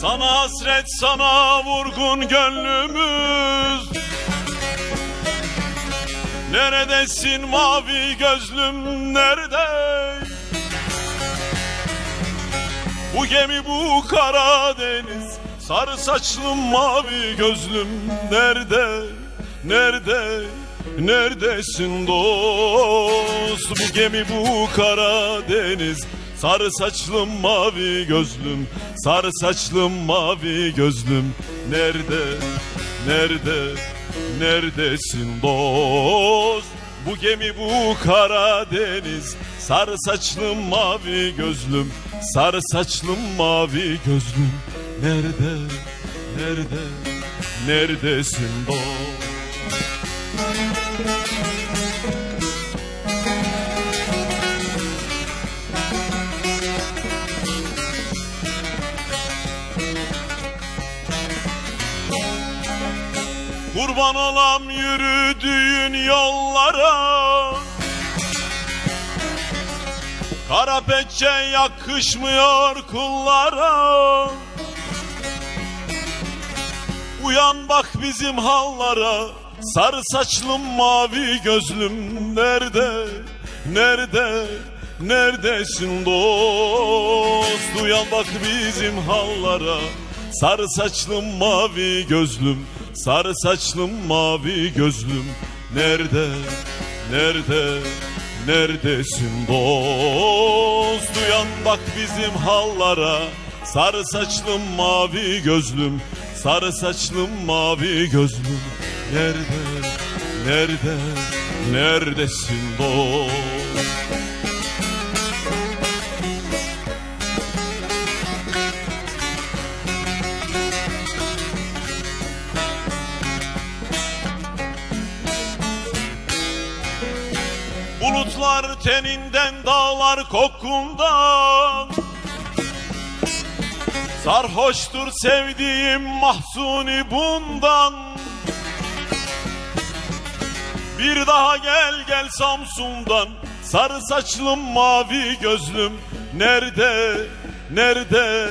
Sana hasret sana vurgun gönlümüz Neredesin mavi gözlüm nerede? Bu gemi bu Karadeniz Sarı saçlım mavi gözlüm nerede? Nerede? Neredesin dost? Bu gemi bu Karadeniz Sarı saçlım mavi gözlüm Sarı saçlım mavi gözlüm Nerede? Nerede? Neredesin dost? Bu gemi bu Karadeniz Sarı saçlım mavi gözlüm Sarı saçlım mavi gözlüm Nerede? Nerede? Neredesin dost? Kurban olam yürüdüğün yollara Kara peçe yakışmıyor kullara Uyan bak bizim hallara Sarı saçlım mavi gözlüm nerede? Nerede? Neredesin dost? Uyan bak bizim hallara Sarı saçlım mavi gözlüm Sarı saçlım mavi gözlüm Nerede? Nerede? Neredesin dost? Uyan bak bizim hallara Sarı saçlım mavi gözlüm Sarı saçlım mavi gözlüm Nerede? Nerede? Neredesin dost? Bulutlar teninden dağlar kokundan Sarhoştur sevdiğim mahzuni bundan. Bir daha gel gel Samsun'dan. Sarı saçlım mavi gözlüm. Nerede, nerede,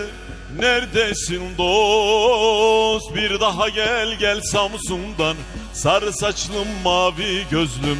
neredesin dost? Bir daha gel gel Samsun'dan. Sarı saçlım mavi gözlüm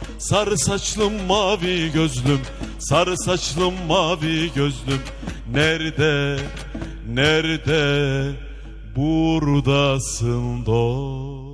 Sarı saçlım mavi gözlüm. Sarı saçlım mavi gözlüm. Nerede, nerede buradasın dost